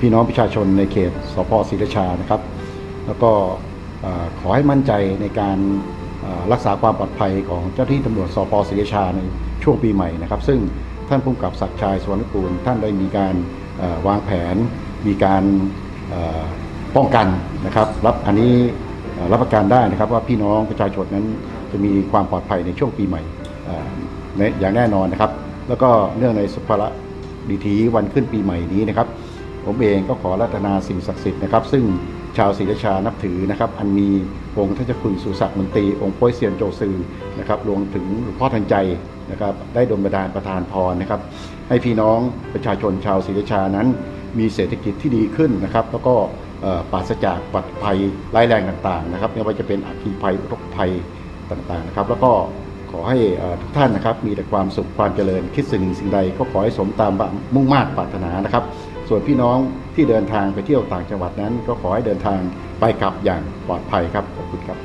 พี่น้องประชาชนในเขตสพศรีราชานะครับ แล้วก็ขอให้มั่นใจในการรักษาความปลอดภัยของเจ้าที่ตำรวจสพศรีราชาในช่วงปีใหม่นะครับ ซึ่งท่านผู้กำกับศักดิ์ชัยสวนกูลท่านได้มีการวางแผน มีการป้องกันนะครับ รับอันนี้รับประกันได้นะครับว่าพี่น้องประชาชนนั้นจะมีความปลอดภัยในช่วงปีใหม่เอ่อในอย่างแน่นอนนะครับ แล้วก็เนื่องในสุภาระดีถีวันขึ้นปีใหม่นี้นะครับ ผมเองก็ขอรัตนาสิ่งศักดิ์สิทธิ์นะครับ ซึ่งชาวศรีราชานับถือนะครับ อันมีองค์ท่านเจ้าคุณสุศักดิ์มนตรีองค์ป้ยเซียนโจซือนะครับรวมถึงหลวงพ่อทันใจนะครับ ได้ดลบันดาลประทานพรนะครับ ให้พี่น้องประชาชนชาวศรีราชานั้น มีเศรษฐกิจที่ดีขึ้นนะครับ แล้วก็ปราศจากปัจภัยร้ายแรงต่างๆนะครับไม่ว่าจะเป็นอัคคีภัยอุทกภัยต่างๆนะครับ แล้วก็ขอให้ทุกท่านนะครับมีแต่ความสุขความเจริญคิดสิ่งหนึ่งสิ่งใดก็ขอให้สมตามมุ่งมา่ปรารถนานะครับ ส่วนพี่น้องที่เดินทางไปเที่ยวต่างจังหวัดนั้น ก็ขอให้เดินทางไปกลับอย่างปลอดภัยครับขอบคุณครับ